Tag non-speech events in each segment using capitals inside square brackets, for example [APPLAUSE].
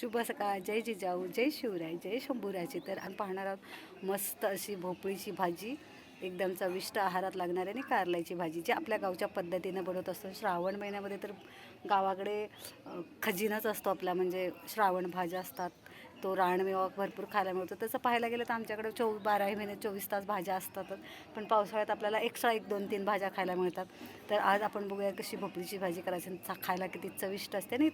शुभ सकाळ. जय जिजाऊ जय शिवराय जय शंभूरायची तर आम्ही पाहणार आहोत मस्त अशी भोपळीची भाजी. एकदम चविष्ट आहारात लागणारी आणि कारल्याची भाजी जी आपल्या गावच्या पद्धतीनं बनवत असतो. श्रावण महिन्यामध्ये तर गावाकडे खजिनाच असतो आपला. म्हणजे श्रावण भाज्या असतात तो रानमेवा भरपूर खायला मिळतो. तसं पाहायला गेलं तर आमच्याकडे चो बाराही महिने चोवीस तास भाज्या असतातच. पण पावसाळ्यात आपल्याला एक्स्ट्रा एक दोन तीन भाज्या खायला मिळतात. तर आज आपण बघूया कशी भोपळीची भाजी करायची खायला किती चविष्ट असते आणि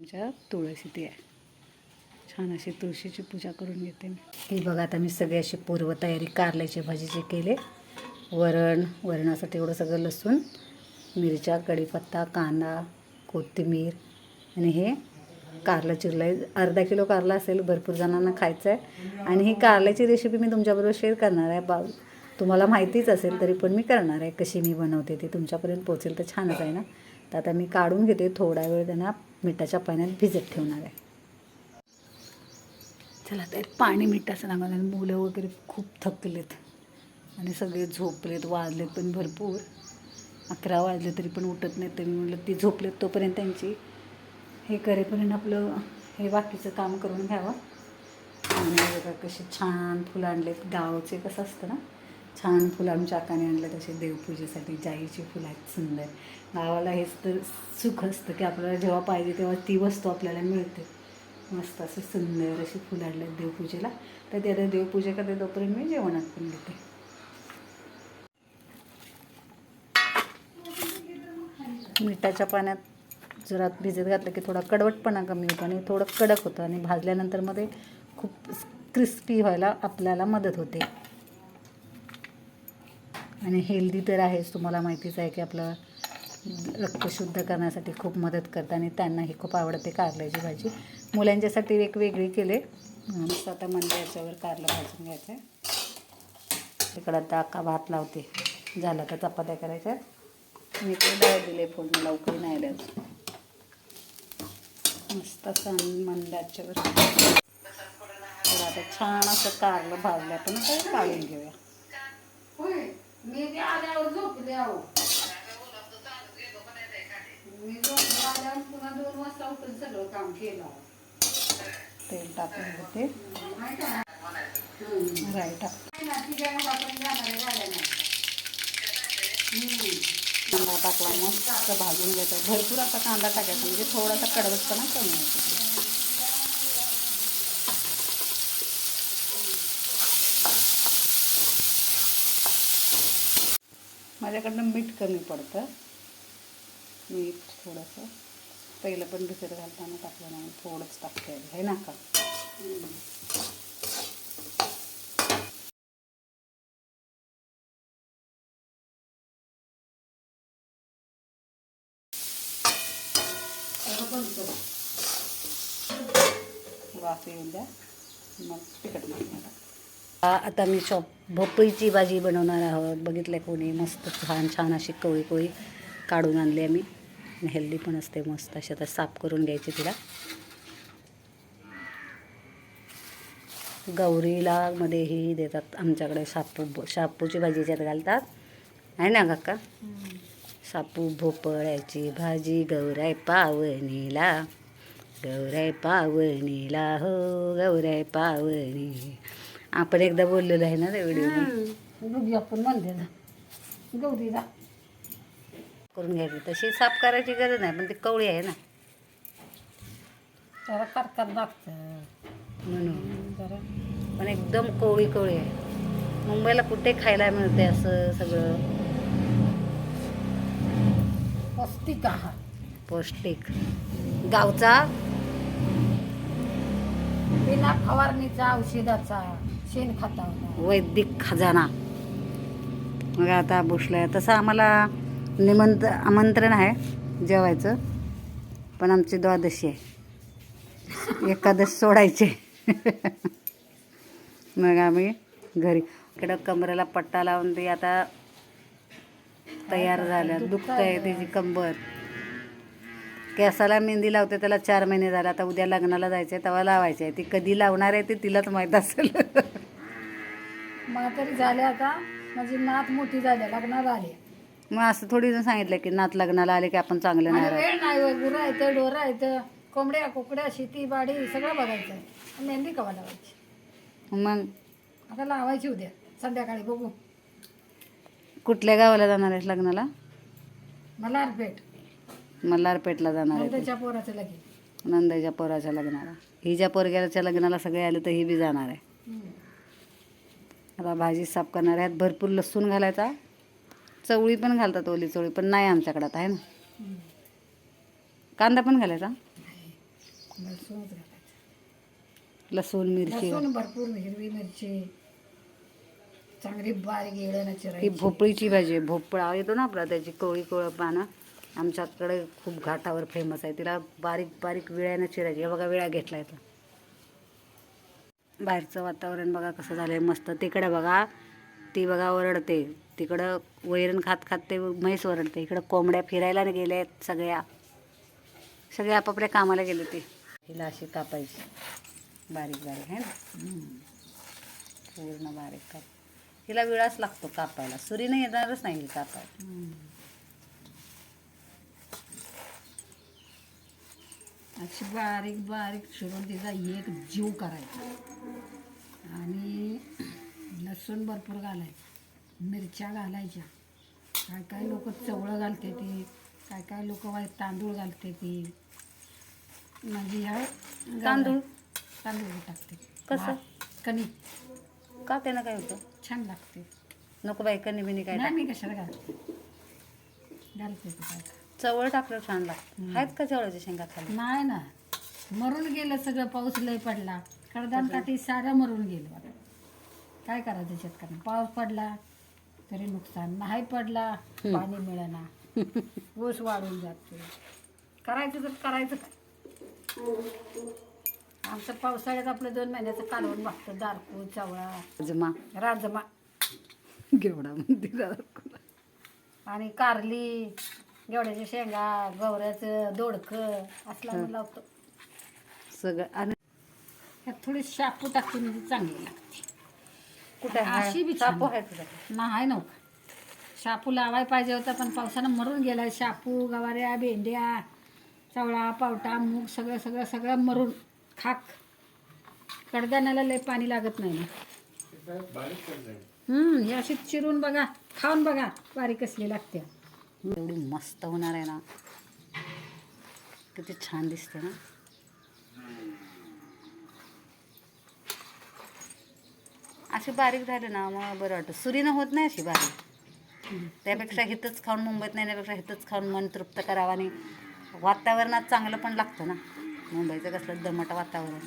आमच्या तुळशी ती आहे. छान अशी तुळशीची पूजा करून घेते मी. ही बघा आता मी सगळी अशी पूर्वतयारी कारल्याची भाजीची केले वरण वरणासाठी एवढं सगळं लसूण मिरच्या कढीपत्ता कांदा कोथिंबीर आणि हे कारलं चिरलं आहे अर्धा किलो कारला असेल भरपूर जणांना खायचं आहे आणि ही कारल्याची रेसिपी मी तुमच्याबरोबर शेअर करणार आहे. बा तुम्हाला माहितीच असेल तरी पण मी करणार आहे. कशी मी बनवते ती तुमच्यापर्यंत पोहोचेल तर छानच आहे ना? तर आता मी काढून घेते. थोडा वेळ त्यांना मिठाच्या पाण्यात भिजत ठेवणार आहे. चला तर पाणी मिठाचं लागणार आणि मुलं वगैरे खूप थकलेत. आणि सगळे झोपलेत वाजलेत पण भरपूर. अकरा वाजले तरी पण उठत नाहीत. तर मी म्हटलं ती झोपलेत तोपर्यंत त्यांची हे करेपर्यंत आपलं हे बाकीचं काम करून घ्यावं. आणि बघा कसे छान फुलं आणलेत. गावचे कसं असतं ना छान फुलं आमच्या आकाने आणलं तसे देवपूजेसाठी जाईची फुलं आहेत सुंदर. गावाला हेच तर सुख असतं की आपल्याला जेव्हा पाहिजे तेव्हा ती वस्तू आपल्याला मिळते. मस्त असं सुंदर अशी फुलं आणलं देवपूजेला. तर ते आता देवपूजा करते तोपर्यंत मी जेवणात पण घेते मिठाच्या पाण्यात जरा भिजत घातलं की थोडा कडवटपणा कमी होतो आणि थोडं कडक होतं आणि भाजल्यानंतरमध्ये खूप क्रिस्पी व्हायला आपल्याला मदत होते. आणि हेल्दी तर आहेच तुम्हाला माहितीच आहे की आपलं रक्त शुद्ध करण्यासाठी खूप मदत करतं आणि त्यांनाही खूप आवडते कारल्याची भाजी. मुलांच्यासाठी एक वेगळी केले. मस्त आता म्हणजे याच्यावर कारलं भाजून घ्यायचं आहे तिकडं आता अक्का भात लावते. झालं तर चपात्या करायच्या. मी ते डाळ दिले फोडणी लवकर नाही द्यायचं. मस्त असं मंदाच्यावर तर आता छान असं कारलं भाजलं आपण काढून घेऊया. मी ते आल्यावर झोपले आहो मी झोपले आल्यावर पुन्हा दोन वाजता उठून सगळं काम केलं. तेल टाकून. हम्म. कांदा टाकला मस्त भाजून घ्यायचा भरपूर असा कांदा टाकायचा म्हणजे थोडासा कडवटपणा कमी होतो. माझ्याकडनं मीठ कमी पडतं. मीठ थोडंसं. पहिलं पण भिजत घालताना टाकलं नाही थोडंच टाकते हे ना का? सगळं बंद कर. वाफ येऊन द्या. मग तिखट टाकणार आता मी शॉप भोपळीची भाजी बनवणार आहोत. बघितलं कोणी? मस्त छान छान अशी कवळी कोळी काढून आणली आम्ही हेल्दी पण असते मस्त अशी आता साफ करून घ्यायची तिला. गौरीला मध्येही देतात आमच्याकडे. शापू शापूची भाजी ज्यात घालतात. आहे ना काका? सापू भोपळ्याची भाजी गौराय पावणीला. गौराय पावनीला हो गौराय पावणी. आपण एकदा बोललेलो आहे ना त्या व्हिडिओ बघू आपण गौरीला. करून घ्यायची. तशी साफ करायची गरज नाही पण ती कवळी आहे ना. जरा करतात लागतं. म्हणून जरा. पण एकदम कवळी कवळी आहे. मुंबईला कुठे खायला मिळते असं सगळं? पौष्टिक आहार. पौष्टिक. गावचा? बिना फवारणीचा औषधाचा. वैदिक खजाना. मग आता बसलाय तसं आम्हाला निमंत आमंत्रण आहे जेवायचं पण आमची द्वादशी आहे. एकादश सोडायचे. मग आम्ही घरी इकडं कमरेला पट्टा लावून ती आता तयार झाल्या. दुखतंय तिची कंबर. केसाला मेहंदी लावते त्याला चार महिने झाले. आता उद्या लग्नाला जायचं आहे तेव्हा लावायचं आहे ती कधी लावणार आहे ते तिलाच माहीत असेल. मला तरी झाले आता माझी नात मोठी झाली लग्नाला आली. मग असं थोडी जण सांगितलं की नात लग्नाला आले की आपण चांगलं नाही आणि राहत. वेळ नाही गुरं आहेत डोरं आहेत कोंबड्या कुकड्या शेती बाडी सगळं बघायचं आहे. आणि मेहंदी कवा लावायची? मग? आता लावायची उद्या. संध्याकाळी बघू. कुठल्या गावाला जाणार आहेस लग्नाला? मल्हारपेठ. मल्हारपेठला जाणार आहे नंदच्या पोराचं लगीन. नंदाच्या पोराच्या लग्नाला. हिच्या पोरग्याच्या लग्नाला सगळे आले तर ही बी जाणार आहे. हम्म. आता भाजी साफ करणार आहेत. भरपूर लसूण घालायचा. चवळी पण घालतात ओली चवळी पण नाही आमच्याकडे आता आहे ना. कांदा पण घालायचा? लसूण मिरची. भरपूर हिरवी मिरची. चांगली बारीक ही भोपळीची भाजी आहे. भोपळा येतो ना आपला त्याची कोळी कोळ पानं. आमच्याकडे खूप घाटावर फेमस आहे. तिला बारीक बारीक विळ्यानं चिरायची हे बघा विळा घेतला येतो बाहेरचं वातावरण बघा कसं झालं आहे मस्त. तिकडं बघा ती बघा ओरडते. तिकडं वैरण खात खात ते म्हैस ओरडते. इकडं कोंबड्या फिरायला गेले आहेत सगळ्या. सगळे आपापल्या कामाला गेले ते. हिला अशी कापायची. बारीक बारीक आहे ना? पूर्ण बारीक काप. हिला विळाच लागतो कापायला. सुरीने येणारच नाही ही कापायला. अशी बारीक बारीक चिरून तिचा एक जीव करायचा. आणि लसूण भरपूर घालायचं. मिरच्या घालायच्या. काय काय लोक चवळं घालते ती. काय काय लोक तांदूळ घालते ती. म्हणजे ह्या तांदूळ? तांदूळ टाकते. कसं? कणिक का त्यानं काय होतं? छान लागते. नको बाई कणी बिनी काय नाही मी कशाला घालते? घालते ते काय चवळ टाकलं छान लागतं आहेत का चवळाच्या शेंगा खाली? नाही ना. मरून गेलं सगळं पाऊस लय पडला. कडधान काठी सारं मरून गेलं बघा. काय करायचं शेतकऱ्यांना? पाऊस पडला तरी नुकसान नाही पडला पाणी मिळेना. ऊस वाढून जाते करायचं तर करायचं. आमचं पावसाळ्यात आपलं दोन महिन्याचं कालवून बघतं दारकू चवळा. जमा राजमा. [LAUGHS] घेवडा मंदिर आणि कारली. गेवड्याच्या शेंगा गवऱ्याचं दोडकं असला हं. लावतो. सगळं आणि त्यात थोडी शापू टाकली म्हणजे चांगली लागते. कुठे अशी बी छान. सापू आहे तुझ्याकडे? नाही नव्हता शापू लावाय पाहिजे होता पण पावसानं मरून गेलाय. शापू गवाऱ्या भेंड्या चवळा पावटा मूग सगळं सगळं सगळं मरून. खाक. कडधान्याला लय पाणी लागत नाही ना. हम्म हे अशी चिरून बघा. खाऊन बघा बारीक कसली लागते. एवढी मस्त होणार आहे ना. किती छान दिसते ना. अशी बारीक झाली ना मग बरं वाटतं. सुरीनं होत नाही अशी बारीक. त्यापेक्षा हितच खाऊन मुंबईत नाही त्यापेक्षा हितच खाऊन मन तृप्त करावं आणि वातावरणात चांगलं पण लागतं ना. मुंबईचं कसलं दमट वातावरण.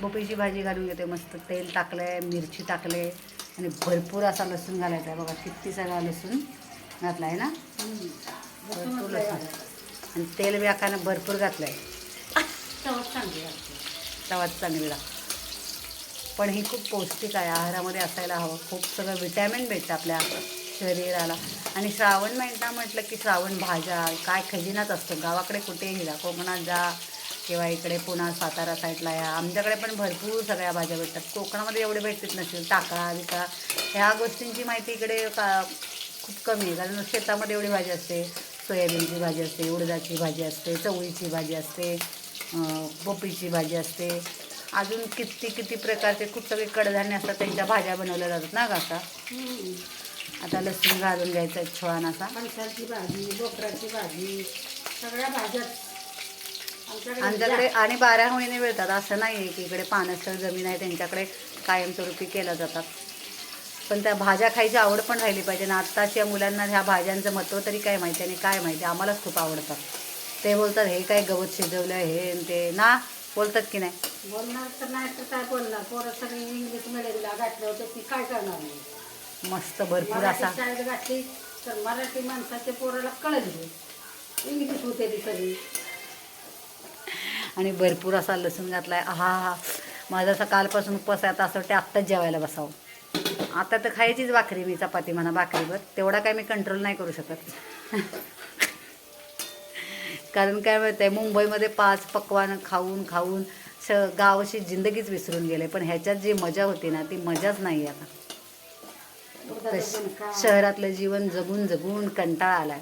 भोपळीची भाजी घालून घेते मस्त. तेल टाकलंय मिरची टाकले आणि भरपूर असा लसूण घालायचा आहे. बघा किती सगळा लसूण घातला आहे ना? भरपूर लसूण आणि तेल व्याकानं भरपूर घातलं चवच चांगली लागते. चवच चांगली लागते पण ही खूप पौष्टिक आहे. आहारामध्ये असायला हवं. खूप सगळं विटॅमिन भेटतं आपल्या शरीराला. आणि श्रावण महिना म्हटलं की श्रावण भाज्या काय खजिनाच असतो. गावाकडे कुठेही जा कोकणात जा किंवा इकडे पुन्हा सातारा साईडला या. आमच्याकडे पण भरपूर सगळ्या भाज्या भेटतात. कोकणामध्ये एवढे भेटत नसेल. टाकळा विका ह्या गोष्टींची माहिती इकडे का खूप कमी आहे. कारण शेतामध्ये एवढी भाजी असते. सोयाबीनची भाजी असते उडदाची भाजी असते चवळीची भाजी असते पोपीची भाजी असते. अजून किती किती प्रकारचे खूप सगळे कडधान्य असतात. त्यांच्या भाज्या बनवल्या जातात. ना काका आता लसूण घालून घ्यायचा छान असा. भाजी बोकराची भाजी सगळ्या भाज्याच आमच्याकडे आणि बारा महिने मिळतात. असं नाही आहे की इकडे पानसर जमीन आहे त्यांच्याकडे कायमस्वरूपी केल्या जातात. पण त्या भाज्या खायची आवड पण राहिली पाहिजे. ना आत्ताच्या मुलांना ह्या भाज्यांचं महत्त्व तरी काय माहिती आणि काय माहिती? आम्हालाच खूप आवडतात. ते बोलतात हे काय गवत शिजवलं हे ते. ना बोलतात की नाही? बोलणार तर नाही तर काय बोलणार? पोरं सगळी इंग्लिश मिडियमला घातलं होतं ती काय करणार नाही मस्त भरपूर असा. शाळेत घातली तर मराठी माणसाच्या पोराला कळली इंग्लिश होते ती सगळी. आणि भरपूर असा लसूण घातलाय. हा हा माझा असा कालपासून उपवास आहे आता असं वाटतं आत्ताच जेवायला बसावं. आता तर खायचीच भाकरी मी चपाती म्हणा भाकरीवर. तेवढा काय मी कंट्रोल नाही करू शकत. कारण काय माहिती आहे मुंबईमध्ये पाच पक्वानं खाऊन खाऊन श गावाची जिंदगीच विसरून गेले. पण ह्याच्यात जी मजा होती ना ती मजाच नाही आहे आता. शहरातलं जीवन जगून जगून कंटाळा आलाय.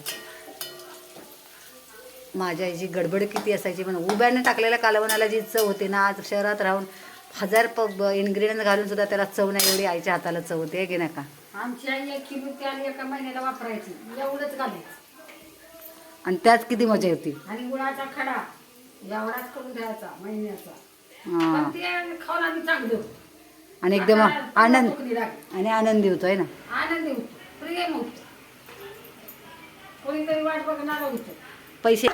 माझ्या आईची गडबड किती असायची पण उभ्याने टाकलेल्या कालवणाला जी चव होती ना आज शहरात राहून हजार प इन्ग्रेडियंट घालून सुद्धा त्याला चव नाही एवढी आईच्या हाताला चव होती आहे की नाही का? आमची आई एक किलो तेल एका महिन्याला वापरायची. एवढंच घालायचं. आणि त्यात किती मजा येते? आणि गुळाचा खडा एवढाच करून द्यायचा महिन्याचा. हां. पण ते खाऊन आम्ही चांगलं. होतो. आणि एकदम आनंद. आणि आनंदी होतोय ना? आनंदी होतो. प्रेम होतो. कोणीतरी वाट बघणार होतं. पैसे.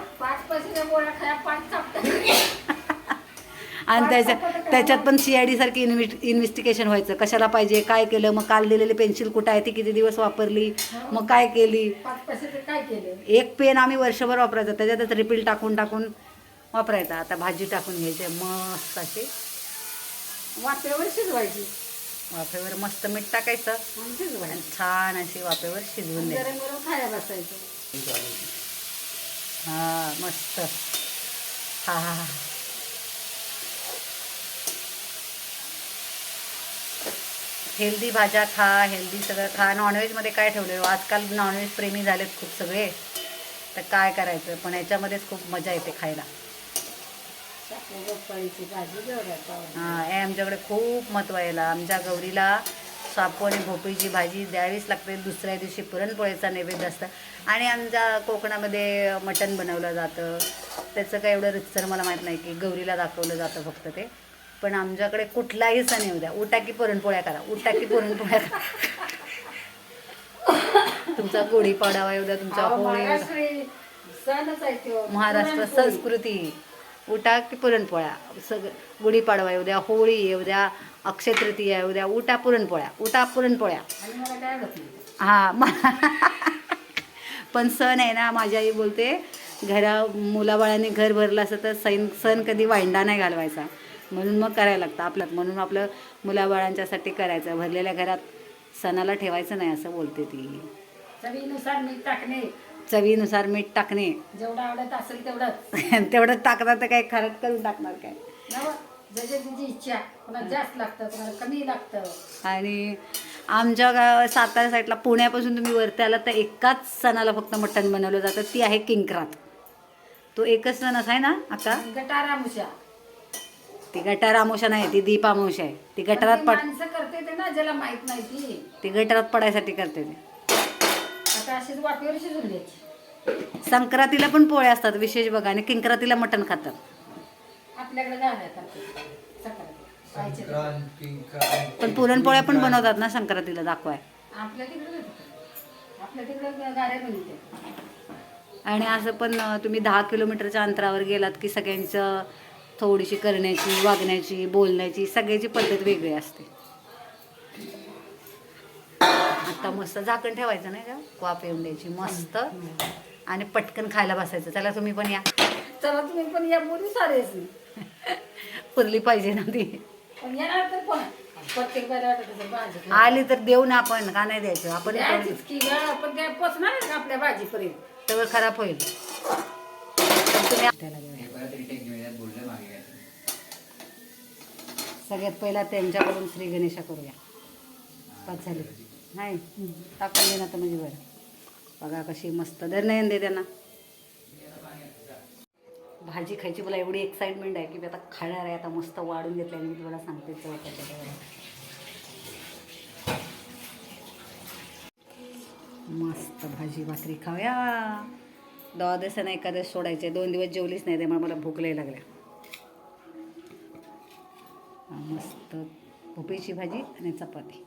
आणि त्याच्यात त्याच्यात पण सी आय डी सारखी इन्व्हेस्ट इन्व्हेस्टिगेशन व्हायचं. कशाला पाहिजे काय केलं मग काल दिलेली पेन्सिल कुठं आहे ती किती दिवस वापरली मग काय केली? पाच पैशाचं काय केलं? एक पेन आम्ही वर्षभर वापरायचं. त्याच्यातच रिपील टाकून टाकून वापरायचा. आता भाजी टाकून घ्यायची मस्त अशी. वाटेवर शिजवायची. वाफेवर मस्त मीठ टाकायचं. छान अशी वाफेवर शिजवून द्यायची गरम गरम खायला बसायचं हा मस्त. हा हा हा. हेल्दी भाज्या खा हेल्दी सगळं खा. नॉनव्हेजमध्ये काय ठेवलं आजकाल नॉनव्हेज प्रेमी झालेत खूप सगळे. तर काय करायचं? पण याच्यामध्येच खूप मजा येते खायला. हां आमच्याकडे खूप महत्त्व आहे याला. आमच्या गौरीला सापू आणि भोपळीची भाजी द्यावीच लागते. दुसऱ्या दिवशी पुरणपोळीचा नैवेद्य असतं. आणि आमच्या कोकणामध्ये मटण बनवलं जातं. त्याचं काय एवढं रितसर मला माहीत नाही की गौरीला दाखवलं जातं फक्त ते. पण आमच्याकडे कुठलाही सण येऊ द्या. उठा की पुरणपोळ्या करा. उठा की पुरणपोळ्या करा. तुमचा गुढीपाडवा येऊ द्या तुमचा होळी. महाराष्ट्री. संस्कृती. उठा की पुरणपोळ्या. सग गुढीपाडवा येऊ द्या होळी येऊ द्या. अक्षय तृतीया येऊ द्या उठा पुरणपोळ्या. उठा पुरणपोळ्या हा म- पण सण आहे ना माझी आई बोलते घरा मुलाबाळांनी घर भरलं असं तर सण सण कधी वाईंडा नाही घालवायचा. म्हणून मग करायला लागतं आपल्यात. म्हणून आपलं मुलाबाळांच्यासाठी करायचं. भरलेल्या घरात सणाला ठेवायचं नाही असं बोलते ती. चवीनुसार मीठ टाकणे. चवीनुसार मीठ टाकणे. जेवढं आवडत असेल तेवढंच. [LAUGHS] तेवढं टाकणार तर काय खरंच करून टाकणार काय? नवं ज्याच्या त्याची इच्छा कोणाला जास्त लागतं कोणाला कमी लागतं. आणि आमच्या गाव सातारा साईडला पुण्यापासून तुम्ही वरती आला तर एकाच सणाला फक्त मटण बनवलं जातं ती आहे किंक्रात. तो एकच सण असा आहे ना आता? गटारा मुशा ती गटार आमोशा नाही ती दीप आमोशा आहे. ती गटारात पड माणसं करते ते ना ज्याला माहीत नाही ती. ती गटारात पडायसाठी करते ते. आता अशीच वाटेवर शिजून द्यायची संक्रांतीला पण पोळे असतात विशेष बघा. आणि किंक्रातीला मटण खातात. आपल्याकडे. पण पुरणपोळ्या पण बनवतात ना संक्रांतीला दाखवाय. आपल्या तिकडे नाही तिकडे. आपल्या तिकडे गाड्या बनवते आणि असं पण तुम्ही दहा किलोमीटरच्या अंतरावर गेलात की सगळ्यांचं थोडीशी करण्याची वागण्याची बोलण्याची सगळ्याची पद्धत वेगळी असते. आता मस्त झाकण ठेवायचं नाही का? वाफ येऊन द्यायची मस्त. आणि पटकन खायला बसायचं. चला तुम्ही पण या. चला तुम्ही पण या बोलू सारेच [LAUGHS] पुरली पाहिजे ना ती. पण येणार तर कोण? प्रत्येक बायला वाटत असेल भाजी खायला. आली तर देऊ ना आपण का नाही द्यायचं? आपण आपल्या भाजीपर्यंत? सगळं खराब होईल. सगळ्यात पहिला त्यांच्याकडून श्री गणेशा करूया. पाच झाली. नाही टाकून दे ना तर म्हणजे बरं. बघा कशी मस्त दर नाही दे त्यांना. भाजी खायची मला एवढी एक्साइटमेंट आहे की मी आता खाणार आहे आता मस्त वाढून घेतली आणि मी तुम्हाला सांगते चव त्याच्या मस्त भाजी भाकरी खाऊया. दहा दिवसांना एकादश सोडायचे दोन दिवस जेवलीच नाही त्यामुळे मला भूक लई लागल्या. मस्त भोपेची भाजी आणि चपाती.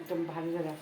एकदम भारी झाला.